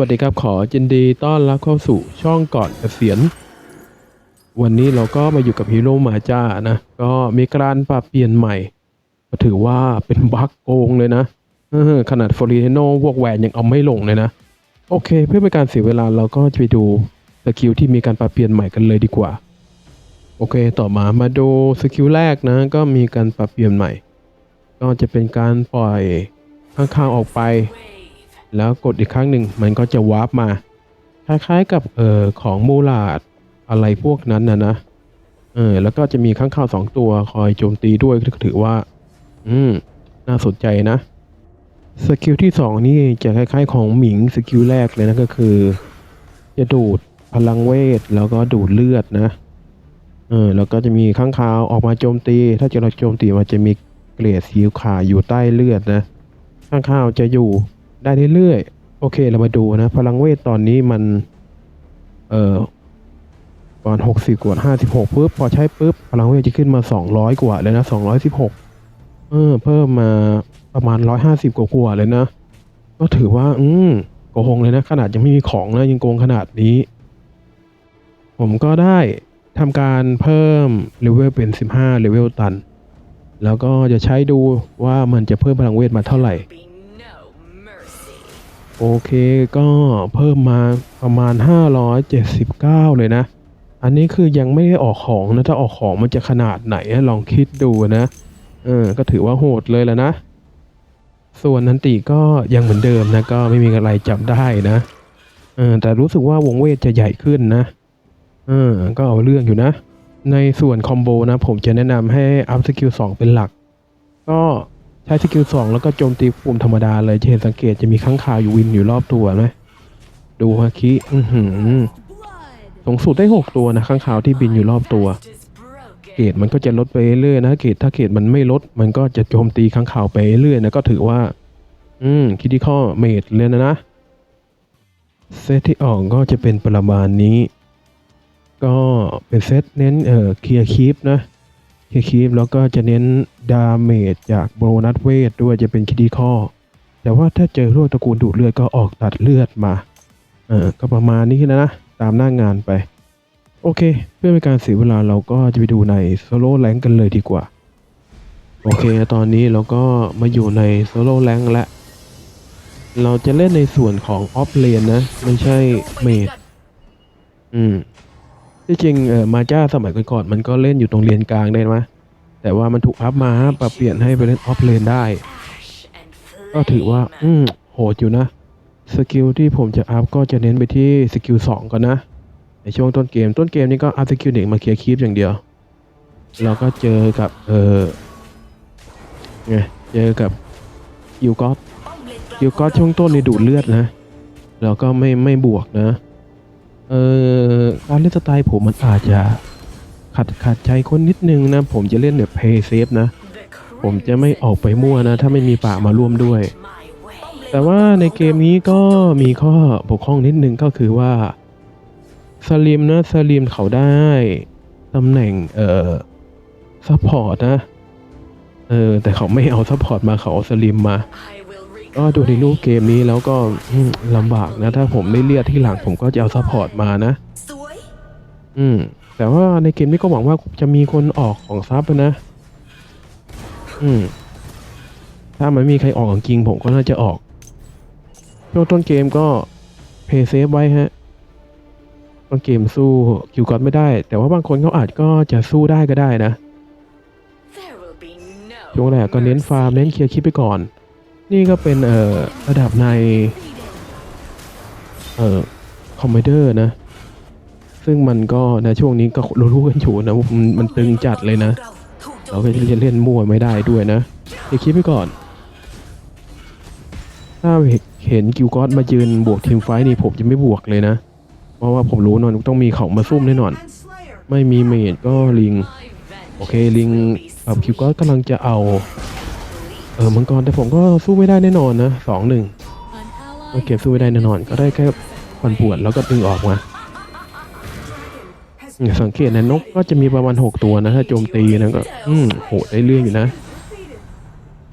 วัสดีครับขอยินดีต้อนรับเข้าสู่ช่องก่อนเกษียณ วันนี้เราก็มาอยู่กับฮีโร่มาจ้านะ ก็มีการปรับเปลี่ยนใหม่ถือว่าเป็นบั๊กโกงเลยนะขนาดฟอริเทโนพวกแหวนยังเอาไม่ลงเลยนะ โอเค เพื่อเป็นการเสียเวลาเราก็จะไปดูสกิลที่มีการปรับเปลี่ยนใหม่กันเลยดีกว่า โอเค ต่อมามาดูสกิลแรกนะ ก็มีการปรับเปลี่ยนใหม่ ก็จะเป็นการปล่อยข้างๆออกไป แล้วกดอีกครั้งหนึ่งมันก็จะวาร์ปมา คล้ายๆกับเอ่อของมูลาดอะไรพวกนั้นนะนะเออแล้วก็จะมีข้างข่าวสองตัวคอยโจมตีด้วยถือว่า อืม น่าสนใจนะสกิลที่สองนี่จะคล้ายๆ ของหมิงสกิลแรกเลยนะก็คือ จะดูดพลังเวทแล้วก็ดูดเลือดนะเออแล้วก็จะมีข้างคาวออกมาโจมตี ถ้าจะเราโจมตีมันจะมีเกลียดสีขาวอยู่ใต้เลือดนะ ข้างคาวจะอยู่ ได้เรื่อยๆ โอเคเรามาดูนะ พลังเวทตอนนี้มัน เอ่อประมาณหกสิบกว่าห้าสิบหกปุ๊บ พอใช้ปุ๊บ พลังเวทจะขึ้นมาสองร้อยกว่าเลยนะสองร้อยสิบหกเออ เพิ่มมาประมาณร้อยห้าสิบกว่าๆเลยนะ ก็ถือว่า อืมโกงเลยนะ ขนาดยังไม่มีของนะ ยังโกงขนาดนี้ ผมก็ได้ทำการเพิ่มเลเวลเป็นสิบห้าเลเวลตัน แล้วก็จะใช้ดูว่ามันจะเพิ่มพลังเวทมาเท่าไหร่ โอเคก็เพิ่มมาประมาณ 579 เลยนะ อันนี้คือยังไม่ได้ออกของนะ ถ้าออกของมันจะขนาดไหนลองคิดดูนะ เออ ก็ถือว่าโหดเลยแล้วนะ ส่วนนันติก็ยังเหมือนเดิมนะ ก็ไม่มีอะไรจับได้นะ เออ แต่รู้สึกว่าวงเวทจะใหญ่ขึ้นนะ เออ ก็เอาเรื่องอยู่นะ ในส่วนคอมโบนะ ผมจะแนะนำให้อัพสกิล2เป็นหลัก ก็ ใช้สกิลสองแล้วก็โจมตีปุ่มธรรมดาเลยจะเห็นสังเกตจะมีข้างคาวอยู่วินอยู่รอบตัวไหมดูฮะคิอือหือสูงสุดได้หกตัวนะข้างคาวที่บินอยู่รอบตัว เกรดมันก็จะลดไปเรื่อยนะเกรดถ้าเกรดมันไม่ลด มันก็จะโจมตีข้างคาวไปเรื่อยนะก็ถือว่า อืมคิดที่ข้อเมดเลยนะนะเซตที่ออกก็จะเป็นประมาณนี้ ก็เป็นเซตเน้นเอ่อเคลียร์คีปนะเคลียร์คีปแล้วก็จะเน้น ดาเมจจากโบนัสเวทด้วยจะเป็นคิดีข้อ แต่ว่าถ้าเจอพวกตระกูลดูดเลือดก็ออกตัดเลือดมา เออก็ประมาณนี้นะนะ ตามหน้างานไป โอเค เพื่อเป็นการเสียเวลาเราก็จะไปดูในโซโล่แรงกันเลยดีกว่า โอเค ตอนนี้เราก็มาอยู่ในโซโล่แรงแล้วเราจะเล่นในส่วนของออฟเลนนะ ไม่ใช่เมดอืมที่จริงเออมาจ้าสมัยก่อนๆมันก็เล่นอยู่ตรงเลนกลางได้ไหม แต่ว่ามันถูกอัพมาปรับเปลี่ยนให้ไปเล่นออฟเลนได้ ก็ถือว่า อืมโหดอยู่นะ สกิลที่ผมจะอัพก็จะเน้นไปที่สกิลสองก่อนนะ ในช่วงต้นเกม ต้นเกมนี้ก็อัพสกิลหนึ่งมาเคลียร์คีปอย่างเดียว เราก็เจอกับ เออไง เจอกับกิวก็อตกิวก็อตช่วงต้นนี่ดูดเลือดนะ เราก็ไม่ไม่บวกนะ เออการเล่นสไตล์ผมมันอาจจะ ขัดขัดใจคนนิดนึงนะ ผมจะเล่นแบบเพย์เซฟนะ The ผมจะไม่ออกไปมั่วนะ ถ้าไม่มีป่ามาร่วมด้วย my way. แต่ว่าในเกมนี้ก็มีข้อบกพร่องนิดนึงก็คือว่าสลิมนะสลิมเขาได้ตำแหน่งเอ่อซัพพอร์ตนะเออแต่เขาไม่เอาซัพพอร์ตมาเขาเอาสลิมมา I will ก็ดูในรูปเกมนี้แล้วก็อืมลำบากนะ ถ้าผมไม่เลียดที่หลังผมก็จะเอาซัพพอร์ตมานะสวยอืม แต่ว่าในเกมนี้ก็หวังว่าจะมีคนออกของซับนะ อืม ถ้ามันไม่มีใครออกจริงผมก็น่าจะออกช่วงต้นเกมก็เพย์เซฟไว้ฮะต้นเกมสู้คิวกอดไม่ได้ แต่ว่าบางคนเขาอาจก็จะสู้ได้ก็ได้นะช่วงแรกก็เน้นฟาร์มเน้นเคลียร์คลิปไปก่อน นี่ก็เป็นเอ่อระดับใน เอ่อคอมเมเดอร์นะ ซึ่งมันก็ในช่วงนี้ก็รู้ๆกันอยู่นะมันมันตึงจัดเลยนะ เราก็จะเล่นมั่วไม่ได้ด้วยนะเคลียร์คลิปไปก่อน ถ้าเห็นกิวกอสมายืนบวกทีมไฟท์นี่ผมจะไม่บวกเลยนะ เพราะว่าผมรู้นอนต้องมีเขามาซุ่มแน่นอน ไม่มีเมดก็ลิง โอเคลิงกับคิวก็กำลังจะเอา เออมังกรแต่ผมก็สู้ไม่ได้แน่นอนนะสองหนึ่งโอเคสู้ไม่ได้แน่นอน ก็ได้แค่ปันปวดแล้วก็ดึงออกมา สังเกตนะนกก็จะมีประมาณหกตัวนะถ้าโจมตีนะก็ อืมโหดได้เรื่องอยู่นะ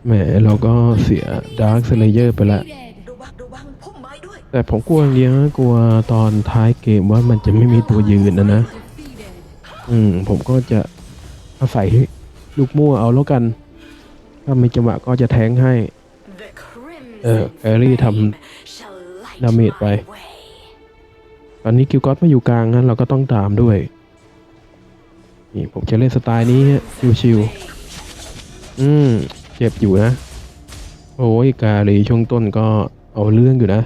แหมเราก็เสียดาร์คเซเลเยอร์ไปละแต่ผมกลัวอย่างเดียวนะกลัวตอนท้ายเกมว่ามันจะไม่มีตัวยืนนะนะ อืม ผมก็จะอาศัยลูกมั่วเอาแล้วกัน ถ้ามีจังหวะก็จะแทงให้ เออแครี่ท flame shall light ดาเมจไป ตอนนี้กิลก็อตมาอยู่กลางนั้นเราก็ต้องตามด้วย นี่ผมจะเล่นสไตล์นี้ฮะชิวๆอืม เจ็บอยู่นะ โอ้ย กาลีช่วงต้นก็เอาเรื่องอยู่นะ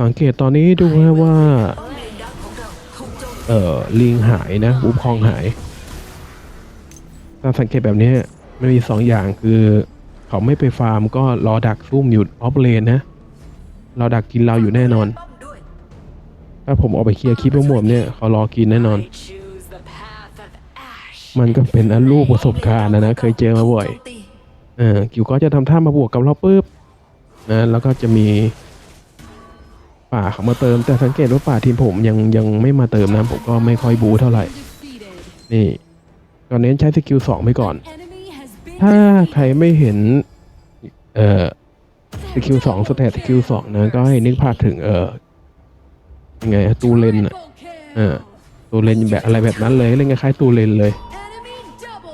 สังเกตตอนนี้ดูนะว่า เอ่อ ลิงหายนะวูบคองหาย ถ้าสังเกตแบบนี้มันมีสองอย่างคือเขาไม่ไปฟาร์มก็รอดักซุ่มอยู่ออฟเลนนะรอดักกินเราอยู่แน่นอน ถ้าผมออกไปเคลียร์คลิปมั่วๆเนี่ยเขารอกินแน่นอน มันก็เป็นอันลูกประสบการณ์นะนะเคยเจอมาบ่อยเออกิวก็จะทำท่ามาบวกกับเราปุ๊บนะแล้วก็จะมีป่าเขามาเติม แต่สังเกตว่าป่าทีมผมยังยังไม่มาเติมนะผมก็ไม่ค่อยบูเท่าไหร่ นี่ก็เน้นใช้สกิลสองไปก่อน ถ้าใครไม่เห็น เอ่อสกิลสองสเตตสกิลสองนะก็ให้นึกภาพถึงเออ ยังไงตูเลนอะเออตูเลนแบบอะไรแบบนั้นเลยเล่นคล้ายๆตูเลนเลย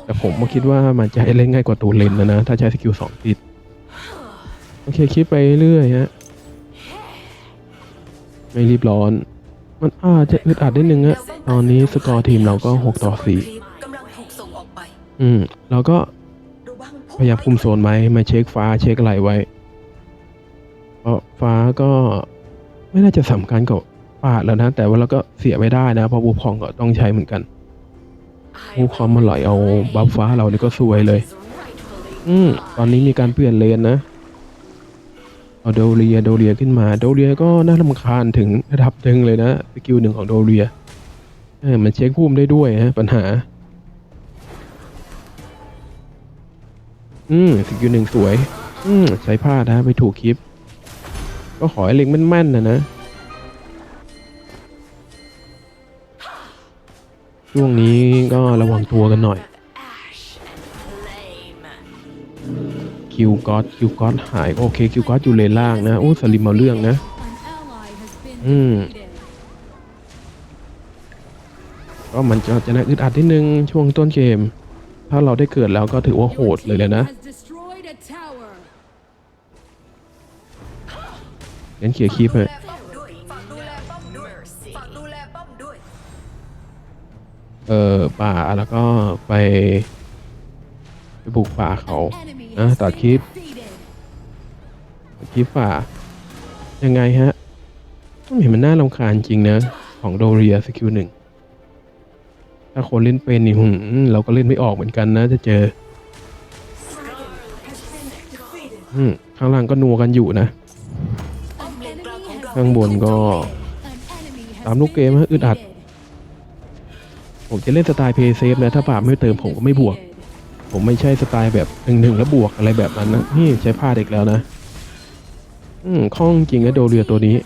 แต่ผมก็คิดว่ามันจะเล่นง่ายกว่าตูเลนนะนะถ้าใช้สกิลสองติดโอเคคิดไปเรื่อยฮะไม่รีบร้อน มันอาจจะอึดอัดนิดนึงอะตอนนี้สกอร์ทีมเราก็หกต่อสี่อืมเราก็พวกพยายามคุมโซนไหมมาเช็คฟ้าเช็คอะไรไว้ เพราะฟ้าก็ไม่น่าจะสำคัญกับ ป่าดแล้วนะ แต่ว่าเราก็เสียไม่ได้นะ เพราะบูพองก็ต้องใช้เหมือนกัน I บูคอมมาไหลเอาบัฟฟ้าเรานี่ก็สวยเลย is rightfully อืมตอนนี้มีการเปลี่ยนเลนนะเอาโดเรียโดเรียขึ้นมาโดเรียก็น่ารำคาญถึงระดับหนึ่งเลยนะสกิลหนึ่งของโดเรียเออมันเช็คภูมิได้ด้วยฮะปัญหา อืมสกิลหนึ่งสวย อืมใช้พลาดนะไปถูกคลิป ก็ขอให้เล็งแม่นๆนะนะ ช่วงนี้ก็ระวังตัวกันหน่อย คิวกอตคิวกอตหายโอเคคิวกอตอยู่เลนล่างนะ โอ้สลิมเอาเรื่องนะ อืมก็มันจะจะน่าอึดอัดนิดนึงช่วงต้นเกม ถ้าเราได้เกิดแล้วก็ถือว่าโหดเลยเลยนะงั้นเขียคลิปเลย เออป่าแล้วก็ไปไปบุกป่าเขานะตัดคลิปคลิปป่า ยังไงฮะไม่เห็นมันน่ารำคาญจริงนะ ของโดเรียสกิลหนึ่งถ้าคนเล่นเป็นนี่หืมเราก็เล่นไม่ออกเหมือนกันนะ จะเจออืมข้างล่างก็นัวกันอยู่นะ ข้างบนก็ตามลูกเกมฮะอึดอัด ผมจะเล่นสไตล์เพย์เซฟนะถ้าปาไม่เติมผมก็ไม่บวก ผมไม่ใช่สไตล์แบบหนึ่งหนึ่งแล้วบวกอะไรแบบนั้นนะนี่ใช้พลาดอีกแล้วนะ อืมคล่องจริงนะโดเรียตัวนี้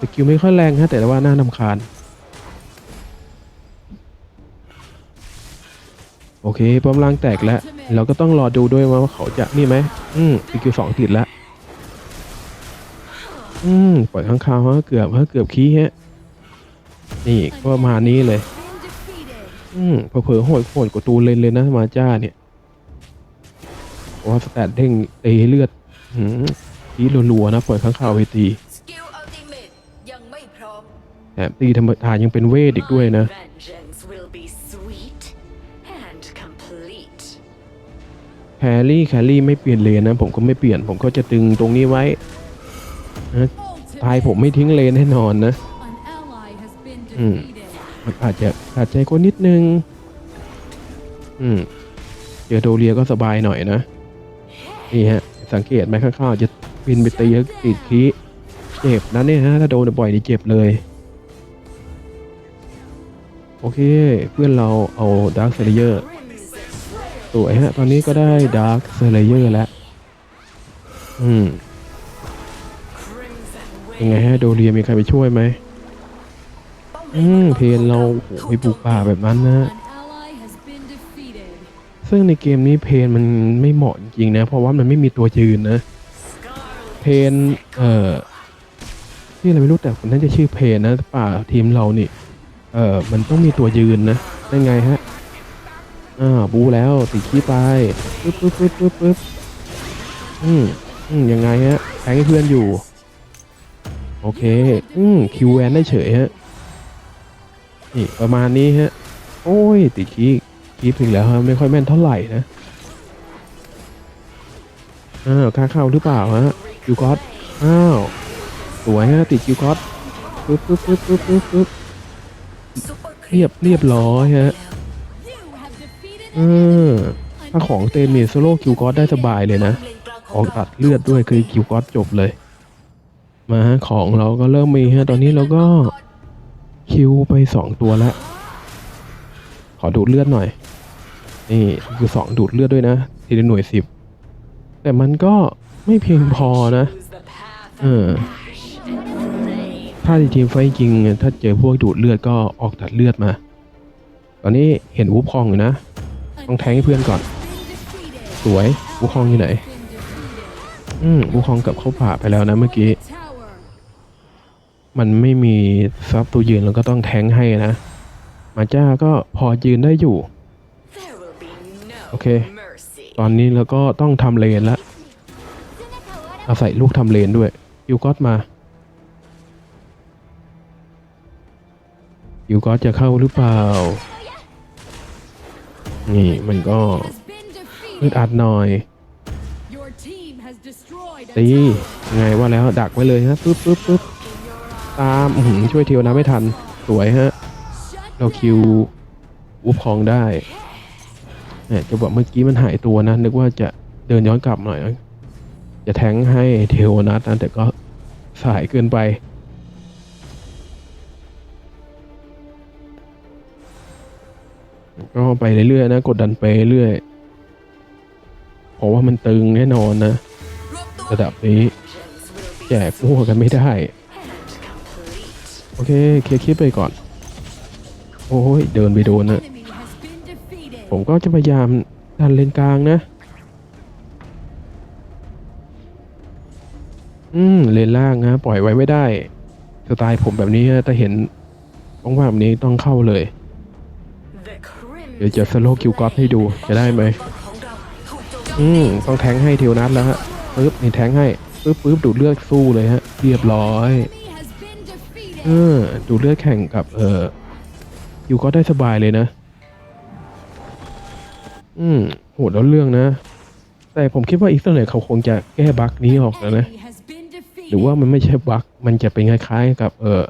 สกิลไม่ค่อยแรงฮะแต่ว่าน่านำคาญ โอเคป้อมล่างแตกแล้ว เราก็ต้องรอดูด้วยว่าเขาจะนี่ไหมอืมสกิลสองติดแล้วอืมปล่อยข้างคาวฮะเกือบฮะเกือบขี้ฮะนี่ก็มานี้เลย อืมเผลอๆโหดโหดกว่าตูเลนเลยนะมาจ้าเนี่ยเพราะว่าสแตทเด้งตีเลือดหืมทีรัวๆนะปล่อยข้างคาวไปตีสกิลอัลติเมตยังไม่พร้อมแถมตีธรรมดายังเป็นเวทอีกด้วยนะ My vengeance will be sweet and complete. แครี่แครี่ไม่เปลี่ยนเลนนะ ผมก็ไม่เปลี่ยน ผมก็จะตึงตรงนี้ไว้นะตายผมไม่ทิ้งเลนแน่นอนนะ อืม มันอาจจะขาดใจคนนิดนึง อืมเจอโดเรียก็สบายหน่อยนะ นี่ฮะ สังเกตไหมข้างๆจะบินไปตีติดคีเจ็บนะเนี่ยฮะ ถ้าโดนบ่อยนี่เจ็บเลย โอเค เพื่อนเราเอาดาร์คเซเลเยอร์สวยฮะ ตอนนี้ก็ได้ดาร์คเซเลเยอร์แล้ว อืมยังไงฮะ โดเรียมีใครไปช่วยไหม อืมเพนเราโอ้โหไปปลูกป่าแบบนั้นนะ ซึ่งในเกมนี้เพนมันไม่เหมาะจริงๆนะ เพราะว่ามันไม่มีตัวยืนนะ เพนเอ่อที่อะไรไม่รู้แต่คนนั้นจะชื่อเพนนะ ป่าทีมเรานี่ เอ่อมันต้องมีตัวยืนนะได้ไงฮะอ่าบูแล้วติดขี้ไปปึ๊บปึ๊บปึ๊บปึ๊บปึ๊บอืมอืมยังไงฮะแทงให้เพื่อนอยู่ โอเค อืมคิวแวนได้เฉยฮะ นี่ประมาณนี้ฮะ โอ้ยติดขี้ขี้ถึงแล้วฮะไม่ค่อยแม่นเท่าไหร่นะอ้าวค่าเข้าหรือเปล่าฮะคิวกอตอ้าวสวยฮะติดคิวกอตปึ๊บปึ๊บปึ๊บปึ๊บปึ๊บปึ๊บซุปเรียบเรียบร้อยฮะเออถ้าของเตมีโซโล่คิวกอสได้สบายเลยนะออกตัดเลือดด้วยคือคิวกอสจบเลย มาฮะของเราก็เริ่มมีฮะตอนนี้เราก็ คิวไปสองตัวแล้ว ขอดูดเลือดหน่อย นี่คือสองดูดเลือดด้วยนะทีละหน่วยสิบ แต่มันก็ไม่เพียงพอนะ เออ ถ้าทีมไฟจริง ถ้าเจอพวกดูดเลือดก็ออกตัดเลือดมา ตอนนี้เห็นวูบคองอยู่นะ ต้องแทงให้เพื่อนก่อน สวยวูบคองอยู่ไหน อืมวูบคองกับเข้าป่าไปแล้วนะเมื่อกี้ มันไม่มีซับตัวยืนแล้วก็ต้องแทงให้นะ มาจ้าก็พอยืนได้อยู่ There will be no Okay. mercy. ตอนนี้เราก็ต้องทำเลนละอาศัยลูกทำเลนด้วยยูก็อตมายูก็อตจะเข้าหรือเปล่า นี่มันก็อึดอัดหน่อยตียังไงว่าแล้วดักไว้เลยฮะปึ๊บปึ๊บปึ๊บ ตามอื้อหือช่วยเทียวนะไม่ทัน สวยฮะ เราคิวอุบคองได้เนี่ยจะบอกเมื่อกี้มันหายตัวนะ นึกว่าจะเดินย้อนกลับหน่อย จะแทงให้เทวนัทนะแต่ก็สายเกินไป ก็ไปเรื่อยๆนะ กดดันไปเรื่อยเพราะว่ามันตึงแน่นอนนะ ระดับนี้ แจกมั่วกันไม่ได้ โอเคเคลียร์คลิปไปก่อน โอ้ยเดินไปโดนนะผมก็จะพยายามดันเลนกลางนะ อืมเลนล่างนะปล่อยไว้ไม่ได้สไตล์ผมแบบนี้นะถ้าเห็นว่างๆแบบนี้ต้องเข้าเลย เดี๋ยวจะสโลคิวกอฟให้ดูจะได้ไหมอืมต้องแทงให้เทวนัทแล้วฮะปึ๊บนี่แทงให้ปึ๊บปึ๊บดูดเลือดสู้เลยฮะ เรียบร้อย เออ ดูเลือดแข่งกับเอออยู่ก็ได้สบายเลยนะ อืมโหดแล้วเรื่องนะ แต่ผมคิดว่าอีกสักหน่อยเขาคงจะแก้บั๊กนี้ออกแล้วนะ หรือว่ามันไม่ใช่บั๊กมันจะเป็นคล้ายๆกับ เออ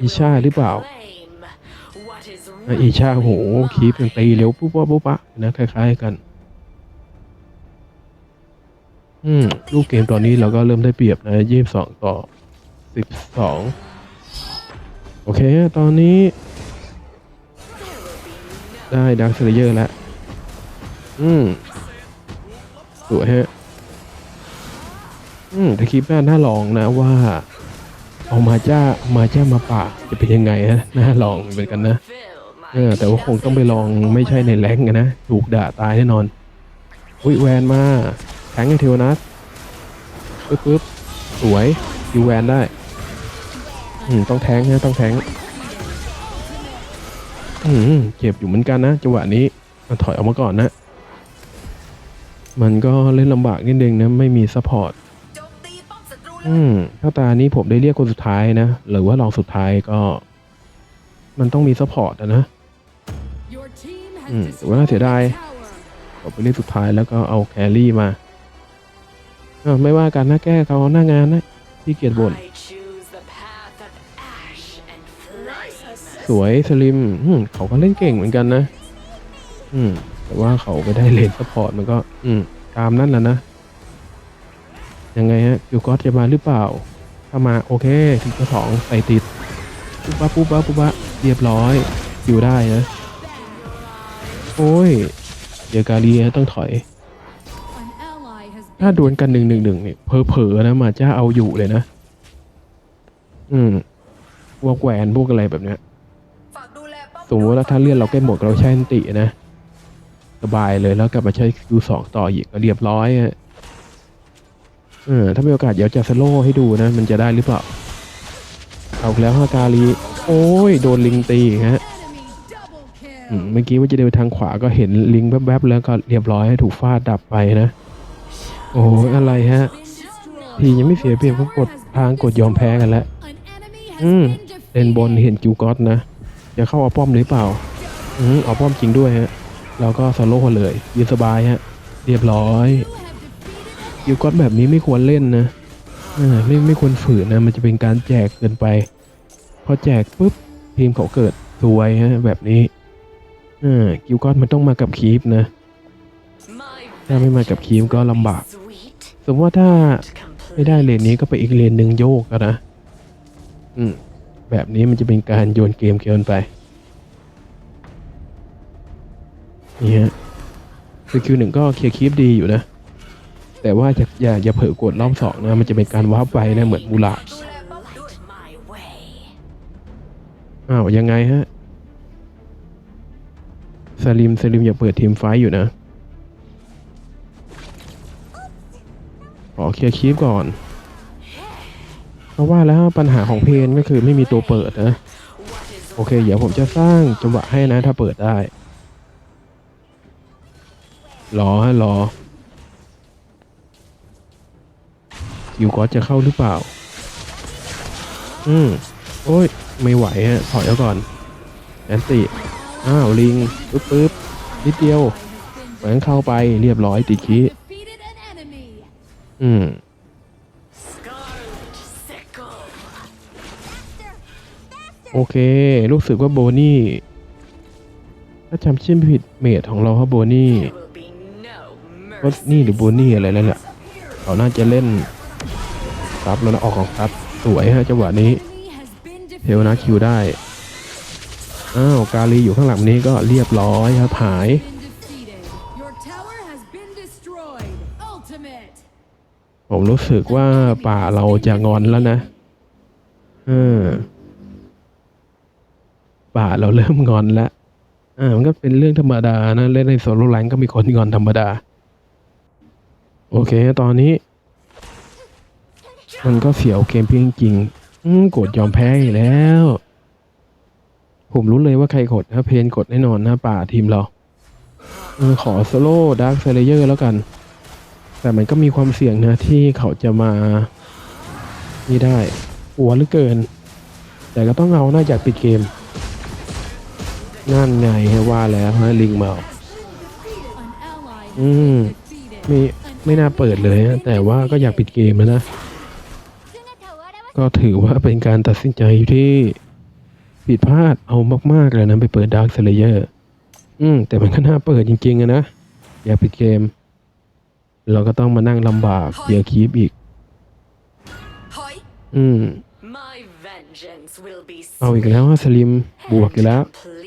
อีชาหรือเปล่าอีชาโหคีบยังตีเร็วปุ๊บปั๊บปุ๊บปะนะคล้ายๆกัน อืมลูกเกมตอนนี้เราก็เริ่มได้เปรียบนะยี่สิบสองต่อสิบสอง โอเค ตอนนี้ ได้ดักเซเลเยอร์แล้ว อืมสวยฮะ อืมแต่คลิปหน้าน่าลองนะว่า เอามาจ้ามาจ้ามาป่าจะเป็นยังไงฮะน่าลองเหมือนกันนะเออแต่ว่าคงต้องไปลองไม่ใช่ในแรงกันนะ ถูกด่าตายแน่นอน อุ้ยแวนมาแทงให้เทวนัทปึ๊บปึ๊บสวยยูแวนได้ อืมต้องแทงนะต้องแทงอืมเจ็บอยู่เหมือนกันนะจังหวะนี้เอาถอยออกมาก่อนนะ มันก็เล่นลำบากนิดนึงนะไม่มีซัพพอร์ตโจมตีป้อมศัตรูอืมถ้าตานี้ผมได้เรียกคนสุดท้ายนะ หรือว่าลองสุดท้ายก็ มันต้องมีซัพพอร์ตนะอืมแต่ว่าน่าเสียดายผมไปเรียกสุดท้ายแล้วก็เอาแครี่มาไม่ว่ากันนะแก้เขาหน้างานนะที่เกียรบ่น สวยสลิมเขาก็เล่นเก่งเหมือนกันนะ อืม แต่ว่าเขาไปได้เลนซัพพอร์ตมันก็ อืม ตามนั่นแหละนะ ยังไงฮะคิวก็อตจะมาหรือเปล่า ถ้ามาโอเคทีก็สองใส่ติด ปุ๊บปั๊บปุ๊บปั๊บปุ๊บปั๊บเรียบร้อยคิวได้นะ โอ้ย เดี๋ยวกาลีนะต้องถอย ถ้าดวลกันหนึ่งหนึ่งหนึ่งเนี่ยเผลอๆนะมาจ้าเอาอยู่เลยนะ อืมพวกแหวนพวกอะไรแบบเนี้ย สมมติว่าถ้าเลื่อนเราใกล้หมดเราใช้อันตินะ สบายเลยแล้วกลับมาใช้ Q2 ต่ออีกก็เรียบร้อยฮะเออถ้ามีโอกาสเดี๋ยวจะสโลให้ดูนะ มันจะได้หรือเปล่า เอาแล้วฮากาลีโอ้ย โดนลิงตีฮะเมื่อกี้ว่าจะเดินทางขวาก็เห็นลิงแวบๆแล้วก็เรียบร้อยให้ถูกฟาดดับไปนะ โอ้ยอะไรฮะ ทียังไม่เสียเปรียบก็กดทางกดยอมแพ้กันแล้ว อืมเล่นบนเห็นกิวกอตนะ จะเข้าเอาป้อมหรือเปล่า อืมเอาป้อมจริงด้วยฮะแล้วก็สโลว์เลยยืนสบายฮะ เรียบร้อยกิวกอตแบบนี้ไม่ควรเล่นนะไม่ไม่ควรฝืนนะมันจะเป็นการแจกเกินไป พอแจกปุ๊บทีมเขาเกิดสวยฮะแบบนี้เออกิวกอตมันต้องมากับคีปนะ ถ้าไม่มากับคีปก็ลำบาก สมมติว่าถ้าไม่ได้เลนนี้ก็ไปอีกเลนหนึ่งโยกนะ อืม แบบนี้มันจะเป็นการโยนเกมเกินไป นี่ฮะสกิลหนึ่งก็เคลียร์คีปดีอยู่นะ แต่ว่าอย่าอย่าอย่าเผลอกดรอบสองนะ มันจะเป็นการวาร์ปไปนะ เหมือนมูลาอ้าว ยังไงฮะสลิมสลิมอย่าเปิดทีมไฟอยู่นะขอเคลียร์คีปก่อน เพราะว่าแล้วปัญหาของเพนก็คือไม่มีตัวเปิดนะโอเค เดี๋ยวผมจะสร้างจังหวะให้นะถ้าเปิดได้รอฮะรอคิวก็จะเข้าหรือเปล่า อืมโอ้ย ไม่ไหวฮะถอยแล้วก่อนแอนติอ้าว ลิงปึ๊บปึ๊บนิดเดียวแหวงเข้าไปเรียบร้อยติดคีอืม โอเครู้สึกว่าโบนี่ ถ้าจำชื่อผิดเมดของเราครับโบนี่ก็นี่หรือโบนี่อะไรแล้วแหละเขาน่าจะเล่นซับแล้วนะออกของซับสวยฮะจังหวะนี้เทวนา defeated. คิวได้ อ้าว กาลีอยู่ข้างหลังนี้ก็เรียบร้อยครับหายผมรู้สึกว่าป่าเราจะงอนแล้วนะ เออ ป่าเราเริ่มงอนแล้วอ่ามันก็เป็นเรื่องธรรมดานะเล่นในโซโลแรงก็มีคนงอนธรรมดา โอเค ตอนนี้ มันก็เสียวเกมเพียงจริงๆอืมกดยอมแพ้อีกแล้ว ผมรู้เลยว่าใครกดนะเพนกดแน่นอนนะป่าทีมเราเออขอโซโล่ดาร์คเซเลเยอร์แล้วกัน แต่มันก็มีความเสี่ยงนะ ที่เขาจะมา นี่ได้ หัวเหลือเกิน แต่ก็ต้องเอาน่าจากปิดเกม นั่นไงว่าแล้วฮะลิงเมา An ally has อืม defeated. ไม่ไม่น่าเปิดเลยฮะแต่ว่าก็อยากปิดเกมแล้วนะ ก็ถือว่าเป็นการตัดสินใจที่ผิดพลาดเอามากๆเลยนะไปเปิดดาร์คเซเลเยอร์อืมแต่มันก็น่าเปิดจริงๆอะนะอยากปิดเกม เราก็ต้องมานั่งลำบากเกียร์คีปอีกถอยอืม My vengeance will be เอาอีกแล้วฮะสลิมบวกอีกแล้ว complete.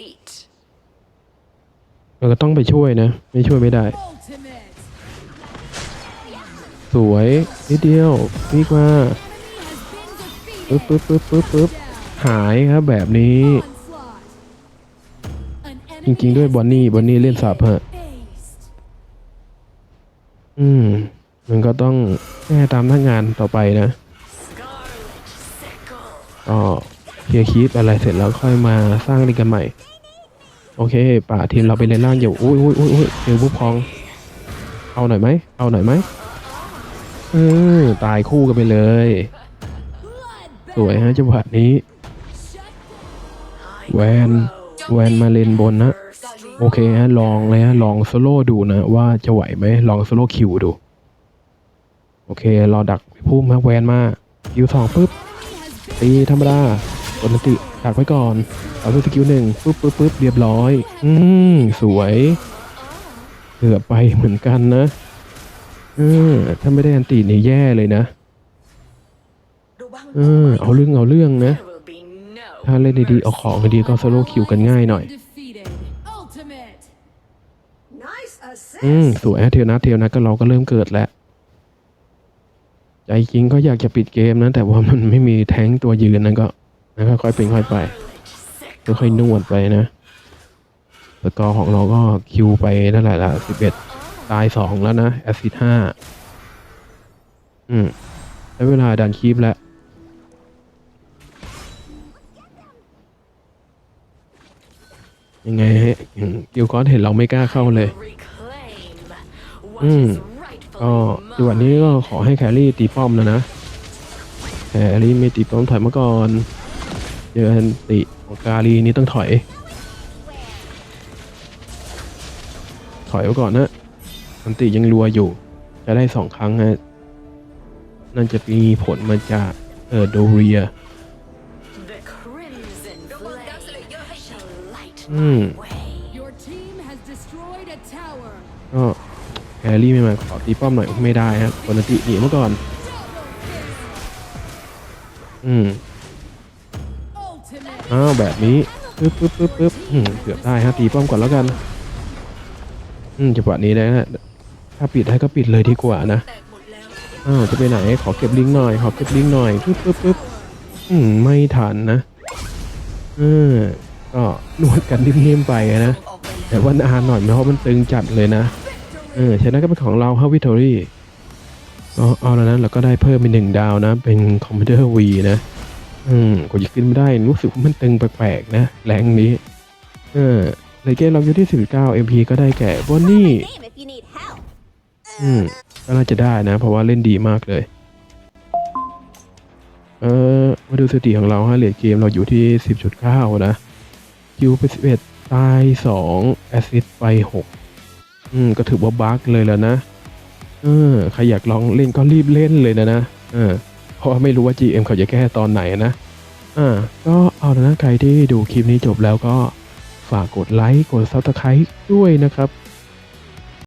เราก็ต้องไปช่วยนะ ไม่ช่วยไม่ได้ สวยนิดเดียวนี่มาปึ๊บปึ๊บปึ๊บปึ๊บปึ๊บหายครับแบบนี้ จริงๆด้วยบอนนี่บอนนี่เล่นสับฮะอืม มันก็ต้องแก้ตามหน้างานต่อไปนะก็เคลียร์คลิปอะไรเสร็จแล้วค่อยมาสร้างลิงกันใหม่ โอเค ป่าทีมเราไปเลนล่างอยู่อุ้ยอุ้ยอุ้ยอุ้ยเอวบุพพอง เอาหน่อยไหม เอาหน่อยไหมเออตายคู่กันไปเลย สวยฮะจังหวะนี้ แวนแวนมาเลนบนนะ โอเคฮะ ลองเลยฮะ ลองโซโล่ดูนะ ว่าจะไหวไหม ลองโซโล่คิวดู โอเค รอดักพุ่มมาแวนมาคิวสองปุ๊บตีธรรมดาปกติ ดักไว้ก่อน เอาด้วยสกิลหนึ่งปุ๊บปุ๊บปุ๊บเรียบร้อย อืมสวยเกือบไปเหมือนกันนะ เออ ถ้าไม่ได้อันตีนี่แย่เลยนะ เออ เอาเรื่องเอาเรื่องนะ ถ้าเล่นดีๆ เอาของดีๆก็โซโล่คิวกันง่ายหน่อย อืมสวยเทวนะเทวนะก็เราก็เริ่มเกิดแล้ว ใจจริงก็อยากจะปิดเกมนะ แต่ว่ามันไม่มีแท้งตัวยืนนั่นก็ ค่อยๆเป็นค่อยไปค่อยๆนวดไปนะสกอร์ของเราก็คิวไปนั่นแหละละสิบเอ็ดตายสองแล้วนะแอสซิดห้าอืมได้เวลาดันคีบแล้วยังไงฮะกิลกอสเห็นเราไม่กล้าเข้าเลย อืมก็จังหวะนี้ก็ขอให้แครี่ตีป้อมแล้วนะแครี่ไม่ตีป้อมถอยมาก่อน เจออันติของกาลีนี้ต้องถอย ถอยไว้ก่อนนะอันติยังรัวอยู่ จะได้สองครั้งฮะนั่นจะมีผลมาจากเออโดเรีย The crimson flame shall light Hmm. my way. Your team has destroyed a tower. ก็แครี่ไม่มาขอตีป้อมหน่อยไม่ได้ครับคนอันติหนีมาก่อน อืม อ้าวแบบนี้ปึ๊บปึ๊บปึ๊บปึ๊บเกือบได้ฮะตีป้อมก่อนแล้วกัน อืมจังหวะนี้นะถ้าปิดได้ก็ปิดเลยดีกว่านะอ้าวจะไปไหนขอเก็บลิงก์หน่อยขอเก็บลิงก์หน่อยปึ๊บปึ๊บปึ๊บอืมไม่ทันนะเออก็นวดกันนิ่มๆไปนะแต่ว่านานหน่อยเพราะมันตึงจัดเลยนะเออชนะก็เป็นของเราครับวิทอรี่ก็เอาแล้วนั้นเราก็ได้เพิ่มเป็นหนึ่งดาวนะ เป็นคอมพิวเตอร์วีนะ อืมกว่าจะขึ้นไม่ได้ รู้สึกว่ามันตึงแปลกๆนะแรงนี้ เออเลเกมเราอยู่ที่19 MP ก็ได้แก่บอนนี่ อืมก็น่าจะได้นะ เพราะว่าเล่นดีมากเลย เออมาดูสถิติของเราฮะเลทเกมเราอยู่ที่10.9นะคิวไป11ตาย2แอสซิสไป6อืม ก็ถือว่าบั๊กเลยแล้วนะ เออ ใครอยากลองเล่นก็รีบเล่นเลยนะนะ เออ เพราะไม่รู้ว่า GM เขาจะแก้ตอนไหนนะอ่าก็เอาละนะใครที่ดูคลิปนี้จบแล้วก็ฝากกดไลค์กดซับสไครต์ด้วยนะครับ